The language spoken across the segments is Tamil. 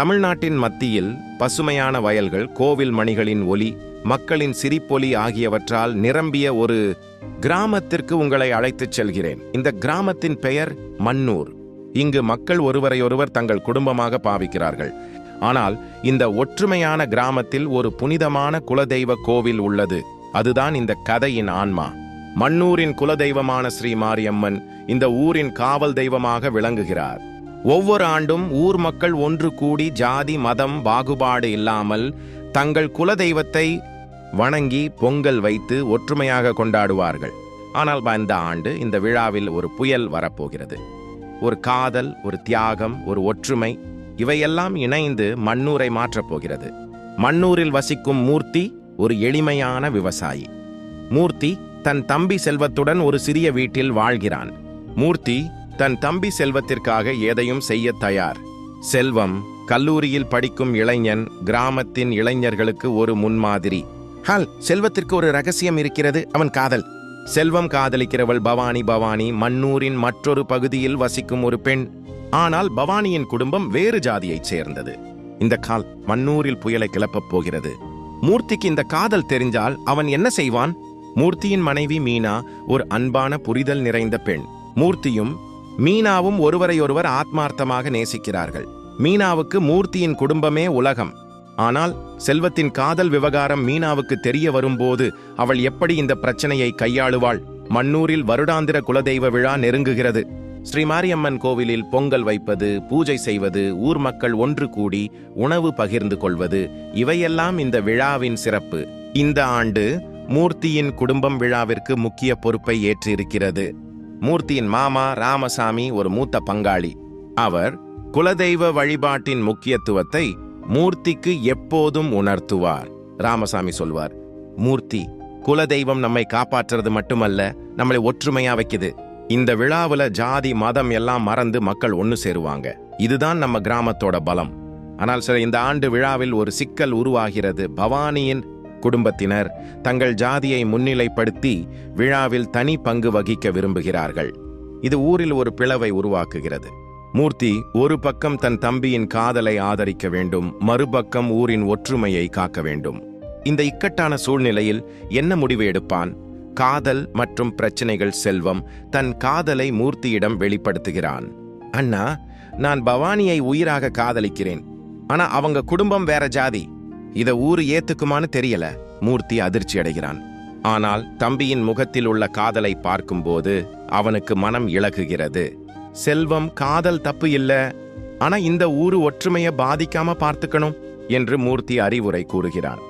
தமிழ்நாட்டின் மத்தியில் பசுமையான வயல்கள் கோவில் மணிகளின் ஒலி மக்களின் சிரிப்பொலி ஆகியவற்றால் நிரம்பிய ஒரு கிராமத்திற்கு உங்களை அழைத்துச் செல்கிறேன். இந்த கிராமத்தின் பெயர் மன்னூர். இங்கு மக்கள் ஒருவரையொருவர் தங்கள் குடும்பமாக பாவிக்கிறார்கள். ஆனால் இந்த ஒற்றுமையான கிராமத்தில் ஒரு புனிதமான குலதெய்வ கோவில் உள்ளது. அதுதான் இந்த கதையின் ஆன்மா. மன்னூரின் குலதெய்வமான ஸ்ரீ மாரியம்மன் இந்த ஊரின் காவல் தெய்வமாக விளங்குகிறார். ஒவ்வொரு ஆண்டும் ஊர் மக்கள் ஒன்று கூடி ஜாதி மதம் பாகுபாடு இல்லாமல் தங்கள் குலதெய்வத்தை வணங்கி பொங்கல் வைத்து ஒற்றுமையாக கொண்டாடுவார்கள். ஆனால் இந்த ஆண்டு இந்த விழாவில் ஒரு புயல் வரப்போகிறது. ஒரு காதல் ஒரு தியாகம் ஒரு ஒற்றுமை இவையெல்லாம் இணைந்து மண்ணூரை மாற்றப்போகிறது மண்ணூரில் மன்னூரில் வசிக்கும் மூர்த்தி ஒரு எளிமையான விவசாயி. மூர்த்தி தன் தம்பி செல்வத்துடன் ஒரு சிறிய வீட்டில் வாழ்கிறான். மூர்த்தி தன் தம்பி செல்வத்திற்காக எதையும் செய்ய தயார். செல்வம் கல்லூரியில் படிக்கும் இளைஞன் கிராமத்தின் இளைஞர்களுக்கு ஒரு முன்மாதிரி. ஹால் செல்வத்திற்கு ஒரு ரகசியம் இருக்கிறது அவன் காதல். செல்வம் காதலிக்கிறவள் பவானி பவானி மன்னூரின் மற்றொரு பகுதியில் வசிக்கும் ஒரு பெண். ஆனால் பவானியின் குடும்பம் வேறு ஜாதியைச் சேர்ந்தது. இந்த கால் மன்னூரில் புயலை கிளப்பப் போகிறது. மூர்த்திக்கு இந்த காதல் தெரிஞ்சால் அவன் என்ன செய்வான்? மூர்த்தியின் மனைவி மீனா ஒரு அன்பான புரிதல் நிறைந்த பெண். மூர்த்தியும் மீனாவும் ஒருவரையொருவர் ஆத்மார்த்தமாக நேசிக்கிறார்கள். மீனாவுக்கு மூர்த்தியின் குடும்பமே உலகம். ஆனால் செல்வத்தின் காதல் விவகாரம் மீனாவுக்கு தெரிய வரும்போது அவள் எப்படி இந்த பிரச்சனையை கையாளுவாள்? மன்னூரில் வருடாந்திர குலதெய்வ விழா நெருங்குகிறது. ஸ்ரீ மாரியம்மன் கோவிலில் பொங்கல் வைப்பது பூஜை செய்வது ஊர் மக்கள் ஒன்று கூடி உணவு பகிர்ந்து கொள்வது இவையெல்லாம் இந்த விழாவின் சிறப்பு. இந்த ஆண்டு மூர்த்தியின் குடும்பம் விழாவிற்கு முக்கிய பொறுப்பை ஏற்றிருக்கிறது. மூர்த்தியின் மாமா ராமசாமி ஒரு மூத்த பங்காளி. அவர் குலதெய்வ வழிபாட்டின் முக்கியத்துவத்தை மூர்த்திக்கு எப்போதும் உணர்த்துவார். ராமசாமி சொல்வார் மூர்த்தி குலதெய்வம் நம்மை காப்பாற்றுறது மட்டுமல்ல நம்மளை ஒற்றுமையா வைக்குது. இந்த விழாவுல ஜாதி மதம் எல்லாம் மறந்து மக்கள் ஒன்னு சேருவாங்க. இதுதான் நம்ம கிராமத்தோட பலம். ஆனால் சில இந்த ஆண்டு விழாவில் ஒரு சிக்கல் உருவாகிறது. பவானியின் குடும்பத்தினர் தங்கள் ஜாதியை முன்னிலைப்படுத்தி விழாவில் தனி பங்கு வகிக்க விரும்புகிறார்கள். இது ஊரில் ஒரு பிளவை உருவாக்குகிறது. மூர்த்தி ஒரு பக்கம் தன் தம்பியின் காதலை ஆதரிக்க வேண்டும் மறுபக்கம் ஊரின் ஒற்றுமையை காக்க வேண்டும். இந்த இக்கட்டான சூழ்நிலையில் என்ன முடிவு எடுப்பான்? காதல் மற்றும் பிரச்சனைகள் செல்வம் தன் காதலை மூர்த்தியிடம் வெளிப்படுத்துகிறான். அண்ணா நான் பவானியை உயிராக காதலிக்கிறேன். ஆனா அவங்க குடும்பம் வேற ஜாதி. இத ஊரு ஏத்துக்குமான்னு தெரியல. மூர்த்தி அதிர்ச்சி அடைகிறான். ஆனால் தம்பியின் முகத்தில் உள்ள காதலை பார்க்கும்போது அவனுக்கு மனம் இழகுகிறது செல்வம் காதல் தப்பு இல்ல. ஆனா இந்த ஊரு ஒற்றுமைய பாதிக்காம பார்த்துக்கணும் என்று மூர்த்தி அறிவுரை கூறுகிறான்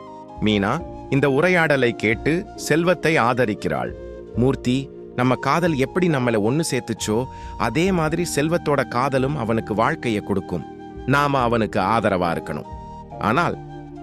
மீனா இந்த உரையாடலை கேட்டு செல்வத்தை ஆதரிக்கிறாள். மூர்த்தி நம்ம காதல் எப்படி நம்மள ஒன்னு சேர்த்துச்சோ அதே மாதிரி செல்வத்தோட காதலும் அவனுக்கு வாழ்க்கையை கொடுக்கும். நாம அவனுக்கு ஆதரவா இருக்கணும். ஆனால்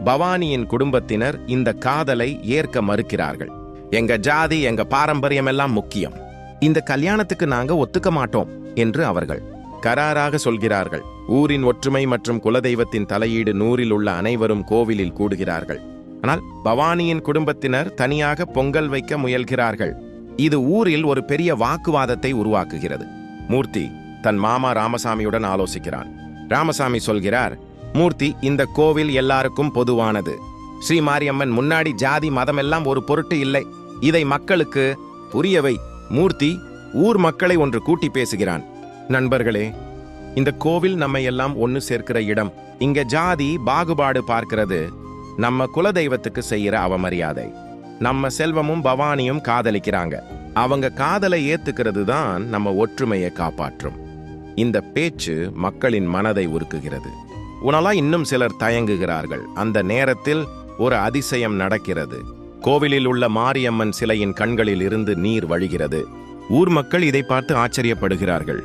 பவானியின் குடும்பத்தினர் இந்த காதலை ஏற்க மறுக்கிறார்கள். எங்க ஜாதி எங்க பாரம்பரியம் எல்லாம் முக்கியம். இந்த கல்யாணத்துக்கு நாங்க ஒத்துக்க மாட்டோம் என்று அவர்கள் கராராக சொல்கிறார்கள். ஊரின் ஒற்றுமை மற்றும் குலதெய்வத்தின் தலையீடு நூறில் உள்ள அனைவரும் கோவிலில் கூடுகிறார்கள். ஆனால் பவானியின் குடும்பத்தினர் தனியாக பொங்கல் வைக்க முயல்கிறார்கள். இது ஊரில் ஒரு பெரிய வாக்குவாதத்தை உருவாக்குகிறது. மூர்த்தி தன் மாமா ராமசாமியுடன் ஆலோசிக்கிறான். ராமசாமி சொல்கிறார் மூர்த்தி இந்த கோவில் எல்லாருக்கும் பொதுவானது. ஸ்ரீ மாரியம்மன் முன்னாடி ஜாதி மதம் எல்லாம் ஒரு பொருட்டு இல்லை. இதை மக்களுக்கு புரியவை மூர்த்தி ஊர் மக்களை ஒன்று கூட்டி பேசுகிறான். நண்பர்களே இந்த கோவில் நம்மை எல்லாம் ஒன்னு சேர்க்கிற இடம். இங்க ஜாதி பாகுபாடு பார்க்கிறது. நம்ம குலதெய்வத்துக்கு செய்யற அவமரியாதை. நம்ம செல்வமும் பவானியும் காதலிக்கிறாங்க. அவங்க காதலை ஏத்துக்கிறது தான் நம்ம ஒற்றுமையை காப்பாற்றும். இந்த பேச்சு மக்களின் மனதை உருக்குகிறது. உணலாய் இன்னும் சிலர் தயங்குகிறார்கள். அந்த நேரத்தில் ஒரு அதிசயம் நடக்கிறது. கோவிலில் உள்ள மாரியம்மன் சிலையின் கண்களில் இருந்து நீர் வழிகிறது. ஊர் மக்கள் இதை பார்த்து ஆச்சரியப்படுகிறார்கள்.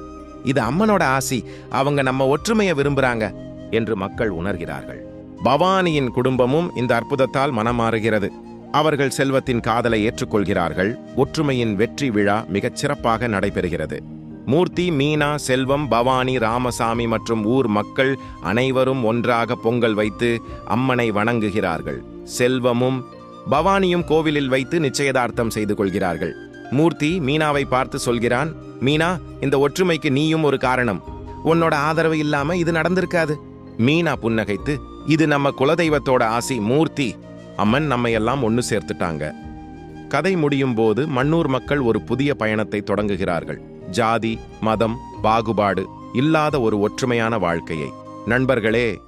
இது அம்மனோட ஆசி. அவங்க நம்ம ஒற்றுமையை விரும்புறாங்க என்று மக்கள் உணர்கிறார்கள். பவானியின் குடும்பமும் இந்த அற்புதத்தால் மனமாறுகிறது. அவர்கள் செல்வத்தின் காதலை ஏற்றுக்கொள்கிறார்கள். ஒற்றுமையின் வெற்றி விழா மிகச் சிறப்பாக நடைபெறுகிறது. மூர்த்தி மீனா செல்வம் பவானி ராமசாமி மற்றும் ஊர் மக்கள் அனைவரும் ஒன்றாக பொங்கல் வைத்து அம்மனை வணங்குகிறார்கள். செல்வமும் பவானியும் கோவிலில் வைத்து நிச்சயதார்த்தம் செய்து கொள்கிறார்கள். மூர்த்தி மீனாவை பார்த்து சொல்கிறான் மீனா இந்த ஒற்றுமைக்கு நீயும் ஒரு காரணம். உன்னோட ஆதரவு இல்லாம இது நடந்திருக்காது. மீனா புன்னகைத்து இது நம்ம குலதெய்வத்தோட ஆசி மூர்த்தி. அம்மன் நம்மையெல்லாம் ஒன்னு சேர்த்துட்டாங்க. கதை முடியும் போது மன்னூர் மக்கள் ஒரு புதிய பயணத்தை தொடங்குகிறார்கள். ஜாதி மதம் பாகுபாடு இல்லாத ஒரு ஒற்றுமையான வாழ்க்கையை. நண்பர்களே